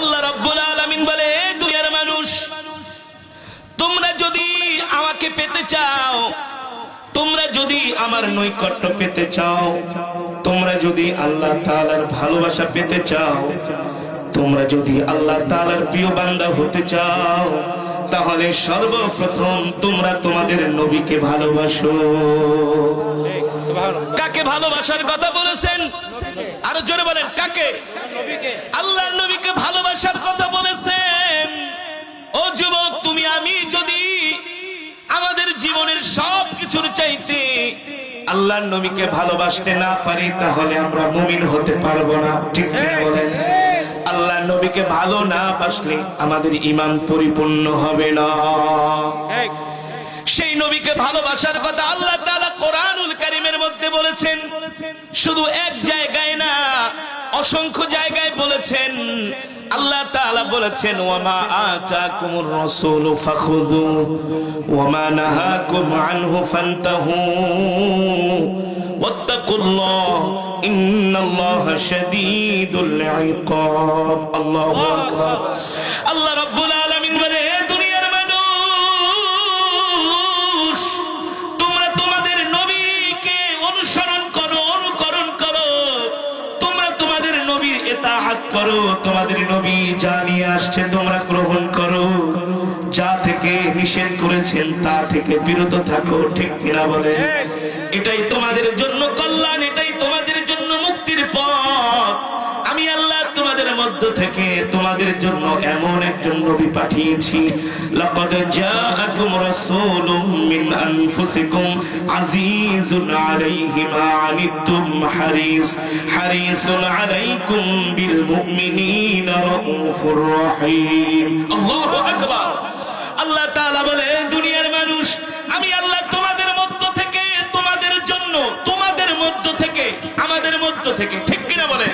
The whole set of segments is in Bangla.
আল্লাহ রাব্বুল আলামিন বলে দুনিয়ার মানুষ তোমরা যদি আমাকে পেতে চাও তোমরা যদি আমার নৈকট্য পেতে চাও তোমরা যদি আল্লাহ তাআলার ভালোবাসা পেতে চাও তোমরা যদি আল্লাহ তাআলার প্রিয় বান্দা হতে চাও তাহলে সর্বপ্রথম তোমরা তোমাদের নবীকে ভালোবাসো। কাকে ভালোবাসার কথা বলেছেন? আরও জোরে বলেন কাকে? আল্লাহর নবীকে ভালোবাসার কথা বলেছেন। ও যুবক তুমি আমি যদি আমাদের জীবনের সব কিছুর চাইতে আল্লাহর নবীকে ভালোবাসতে না পারি তাহলে আমরা মুমিন হতে পারব না। ঠিক বলেন? আল্লাহ নবীকে ভালো না বাসলে আমাদের ইমান পরিপূর্ণ হবে না। সেই নবীকে ভালোবাসার কথা আল্লাহ তাআলা কোরআনুল কারীমের মধ্যে বলেছেন, শুধু এক জায়গায় না, অসংখ্য জায়গায় বলেছেন। আল্লাহ তাআলা বলেছেন, ওয়ামা আতাকুমুর রাসূল ফাখুযু, ওয়ামা নাহাকুম আনহু ফান্তাহু। ওয়াত্তাকুল্লাহ, ইন্নাল্লাহা শাদীদুল ইকাব আল্লাহু আকবার। আল্লাহ রাব্বুল করো তোমাদের নবী যা নিয়ে আসছে তোমরা গ্রহণ করো। যা থেকে নিষেধ করেছেন তা থেকে বিরত থাকো ঠিক কিনা বলে এটাই তোমাদের জন্য কল্যাণ। জন্য এমন একজন নবী পাঠিয়েছি, লাকাদ জাআকুম রাসূলুম মিন আনফুসিকুম আজিজুন আলাইহি মা আনিতুম হারিস, হারিসুন আলাইকুম বিল মুমিনিনা রাউফুর রহিম। আল্লাহু আকবার। আল্লাহ তাআলা বলে দুনিয়ার মানুষ, আমি আল্লাহ তোমাদের মধ্য থেকে, তোমাদের জন্য, তোমাদের মধ্য থেকে, আমাদের মধ্য থেকে, ঠিক কিনা বলে?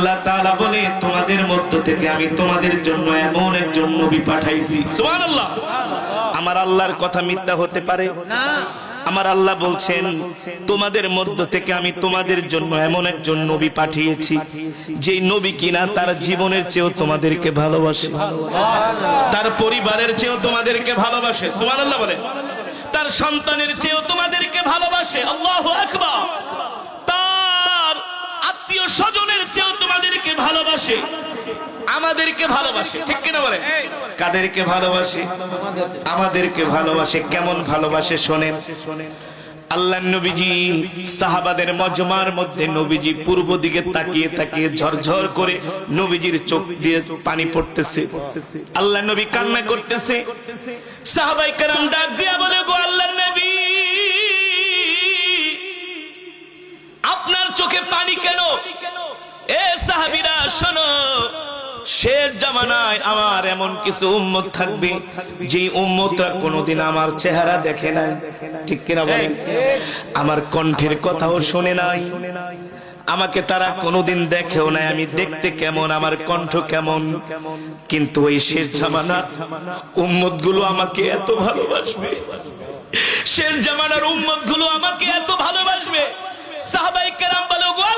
আল্লাহ তাআলা বলে তোমাদের মধ্য থেকে আমি তোমাদের জন্য এমন একজন নবী পাঠাইছি। সুবহানাল্লাহ। আমার আল্লাহর কথা মিথ্যা হতে পারে? না। আমার আল্লাহ বলছেন তোমাদের মধ্য থেকে আমি তোমাদের জন্য এমন একজন নবী পাঠিয়েছি যেই নবী কিনা তার জীবনের চেয়েও তোমাদেরকে ভালোবাসে। তার পরিবারের চেয়েও তোমাদেরকে ভালোবাসে। সুবহানাল্লাহ বলে। তার সন্তানের চেয়েও তোমাদেরকে ভালোবাসে। আল্লাহু আকবার। তার আত্মীয় স্বজনের চেয়েও তোমাদেরকে ভালোবাসে? আমাদেরকে ভালোবাসে। ঠিক কিনা বলে কাদেরকে ভালোবাসে? আমাদেরকে ভালোবাসে। কেমন ভালোবাসে শোনেন? আল্লাহ নবীজি, সাহাবাদের মজমার মধ্যে নবীজি পূর্ব দিকে তাকিয়ে তাকিয়ে ঝরঝর করে নবীজির চোখ দিয়ে পানি পড়তেছে। আল্লাহ নবী কান্না করতেছে। সাহাবাই কারাম ডাক দিয়া বলে, গো আল্লাহ নবী, আপনার চোখে পানি কেন? সাহাবিরা, শোনো শের জামানায় আমার এমন কিছু উম্মত থাকবে যে উম্মতরা কোনোদিন আমার চেহারা দেখে নাই। ঠিক কিনা বলেন? আমার কণ্ঠের কথাও শুনে নাই। আমাকে তারা কোনোদিন দেখেও নাই, আমি দেখতে কেমন, আমার কণ্ঠ কেমন। কিন্তু ওই শেষ জামানা উম্মত আমাকে এত ভালোবাসবে। শের জামানার উম্মত আমাকে এত ভালোবাসবে। সাহাবাই কেরাম বলো গো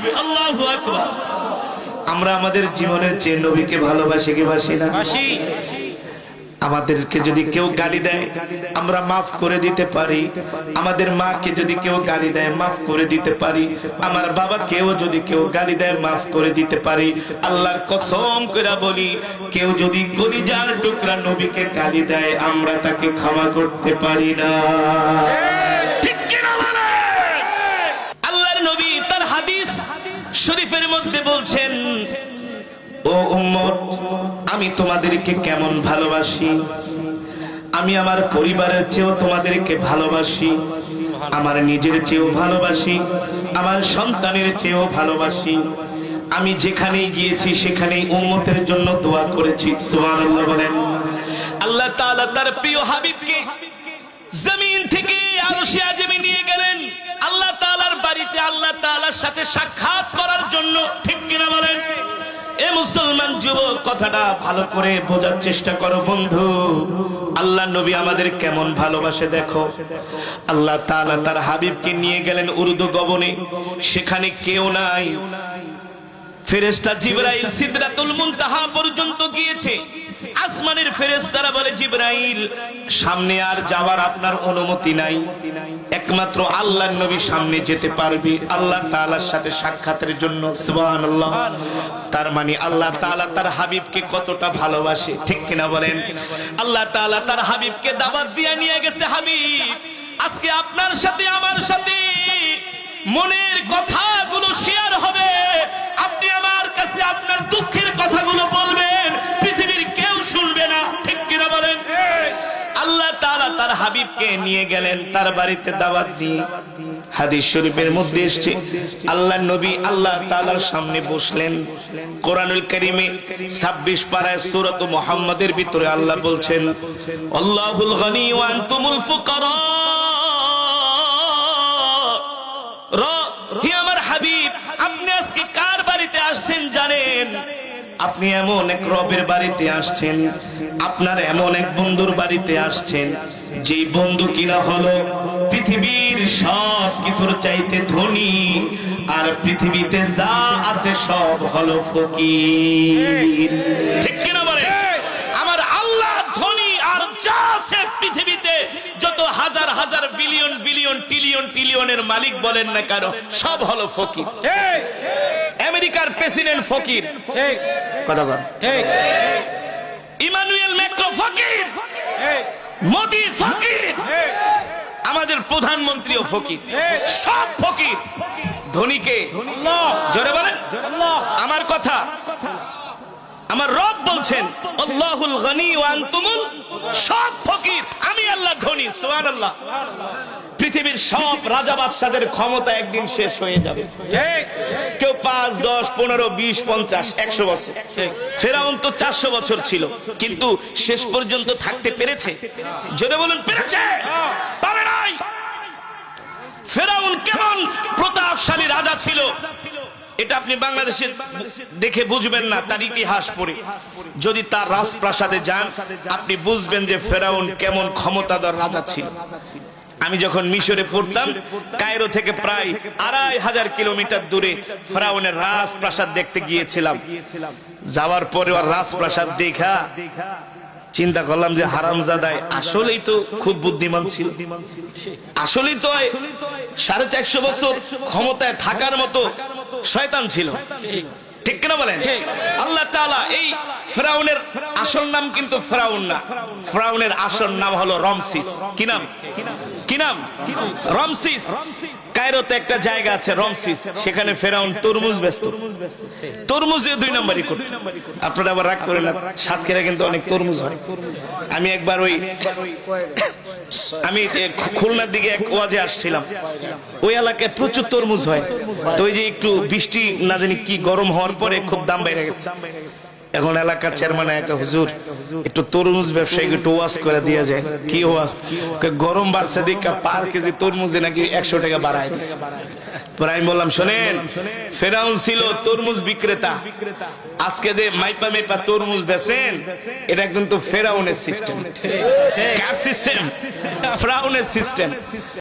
ভালোবাসবে আল্লাহু আমরা আমাদের জীবনের চেয়ে নবীকে ভালোবাসি কি বাসি না? আমাদেরকে যদি কেউ গালি দেয় আমরা মাফ করে দিতে পারি। আমাদের মাকে যদি কেউ গালি দেয় মাফ করে দিতে পারি। আমার বাবা কেউ যদি কেউ গালি দেয় মাফ করে দিতে পারি। আল্লাহর কসম করে বলি কেউ যদি কলিজার টুকরা নবীকে গালি দেয় আমরা তাকে ক্ষমা করতে পারি না ঠিক কিনা বলেন? আল্লাহর নবী তার হাদিস শরীফের মধ্যে বলছেন, ও উম্মত, আমি তোমাদেরকে কেমন ভালোবাসি? আমি আমার পরিবারের চেয়েও তোমাদেরকে ভালোবাসি, আমার নিজের চেয়েও ভালোবাসি, আমার সন্তানের চেয়েও ভালোবাসি। আমি যেখানেই গিয়েছি, সেখানেই উম্মতের জন্য দোয়া করেছি। সুবহানাল্লাহ বলেন। আল্লাহ তাআলা তার প্রিয় হাবিবকে জমিন থেকে আরশে আজমে নিয়ে গেলেন আল্লাহ তাআলার বাড়িতে আল্লাহ তালার সাথে সাক্ষাৎ করার জন্য, ঠিক কিনা বলেন? এ মুসলমান যুবক, কথাটা ভালো করে বোঝার চেষ্টা করো, বন্ধু। আল্লাহ নবী আমাদের কেমন ভালোবাসে দেখো। আল্লাহ তার হাবিবকে নিয়ে গেলেন উর্দু গবনে। সেখানে কেউ নাই। ফেরেশতা জিবরাইল সিদরাতুল মুনতাহা পর্যন্ত গিয়েছে। আসমানের ফেরেশতারা বলে, জিবরাইল, সামনে আর যাওয়ার আপনার অনুমতি নাই। একমাত্র আল্লাহর নবী সামনে যেতে পারবে। আল্লাহ তাআলার সাথে সাক্ষাতের জন্য। সুবহানাল্লাহ। তার মানে আল্লাহ তাআলা তার হাবিবকে কতটা ভালোবাসে। ঠিক কিনা বলেন? আল্লাহ তাআলা তার হাবিবকে দাওয়াত দিয়ে নিয়ে গেছে হাবিব। আজকে আপনার সাথে, আমার সাথে। মনের কথাগুলো শেয়ার হবে। আপনি আমার কাছে আপনার দুঃখের কথাগুলো বলবেন, পৃথিবীর কেউ শুনবে না। ঠিক কিনা বলেন? আল্লাহ তাআলা তার হাবিবকে নিয়ে গেলেন, তার বাড়িতে দাওয়াত দিয়ে। হাদিস শরীফের মধ্যে এসেছে, আল্লাহ নবী আল্লাহ তাআলার সামনে বসলেন। কোরআনুল কারীমে 26 পারায় সূরাত মুহাম্মাদের ভিতরে আল্লাহ বলছেন, আল্লাহুল গনি ওয়া আনতুমুল ফুকারা। র হে আমার হাবিব আপনি আজকে কার বাড়িতে আসছেন জানেন? আপনি এমন এক রবের বাড়িতে আসছেন আপনার এমন এক বন্ধুর বাড়িতে আসছেন যেই বন্ধু কিনা হলো পৃথিবীর সব কিছুর চাইতে ধনী আর পৃথিবীতে যা আছে সব হলো ফকির। ঠিক হাজার বিলিয়ন বিলিয়ন ট্রিলিয়ন ট্রিলিয়নের মালিক বলেন না কেন সব হলো ফকির। আমেরিকার প্রেসিডেন্ট ফকির। কথা বল। ইমানুয়েল ম্যাক্রো ফকির। মোদি ফকির। আমাদের প্রধানমন্ত্রীও ফকির। সব ফকির। ধনীকে। জোরে বলেন। আমার কথা। আমার রব বলছেন আল্লাহুল গনি ওয়া আনতুমুল সব ফকির। আমি আল্লাহ ধনী সুবহানাল্লাহ। পৃথিবীর সব রাজা বাদশাদের ক্ষমতা একদিন শেষ হয়ে যাবে। কেউ পাঁচ দশ পনেরো বিশ পঞ্চাশ একশো বছর। ফেরাউন তো চারশো বছর ছিল কিন্তু শেষ পর্যন্ত থাকতে পেরেছে। জোরে বলুন পেরেছে? পারে নাই। ফেরাউন কেমন প্রতাপশালী রাজা ছিল? এটা আপনি বাংলাদেশে দেখে বুঝবেন না, তার ইতিহাস পড়ে। যদি তার রাজপ্রাসাদে যান, আপনি বুঝবেন যে ফেরাউন কেমন ক্ষমতাধর রাজা ছিল। আমি যখন মিশরে পড়তাম, কায়রো থেকে প্রায় আড়াই হাজার কিলোমিটার দূরে ফেরাউনের রাজপ্রাসাদ দেখতে গিয়েছিলাম। যাওয়ার পরে ওর রাজপ্রাসাদ দেখা, চিন্তা করলাম যে হারামজাদায় আসলেই তো খুব বুদ্ধিমান ছিল। আসলেই তো সাড়ে চারশো বছর ক্ষমতায় থাকার মতো শয়তান ছিল। ঠিক কিনা বলেন? আল্লাহ তাআলা এই ফ্রাউনের আসল নাম কিন্তু ফ্রাউন না। ফ্রাউনের আসল নাম হলো রমসিস। কি নাম? কি নাম? রমসিস। কায়রোতে একটা জায়গা আছে, রমসিস। সেখানে ফেরাউন তরমুজ ব্যস্ত তরমুজে দুই নম্বরই করত। আপনারা আবার রাগ করেন না, সাতক্ষীরা কিন্তু অনেক তরমুজ হয়। আমি একবার ওই আমি খুলনার দিকে এক ওয়াজে আসছিলাম। ওই এলাকায় প্রচুর তরমুজ হয়। তো ওই যে একটু বৃষ্টি না জানি কি গরম হওয়ার পরে খুব দাম বেড়ে গেছে। এখন এলাকার চেয়ারম্যান একটা হুজুর একটু তরমুজ ব্যবসায়ী একটু করে দিয়ে যায়। কি ওয়াজ গরম বাড়ছে দেখা পার কেজি তরমুজে নাকি একশো টাকা বাড়ায় বললাম, শোনেন, ফেরাউন ছিল তরমুজ বিক্রেতা। আজকে যে মাইপা মাইপা তরমুজ বেচেন, এটা একদম তো ফেরাউনের সিস্টেম কার সিস্টেম ফেরাউনের সিস্টেম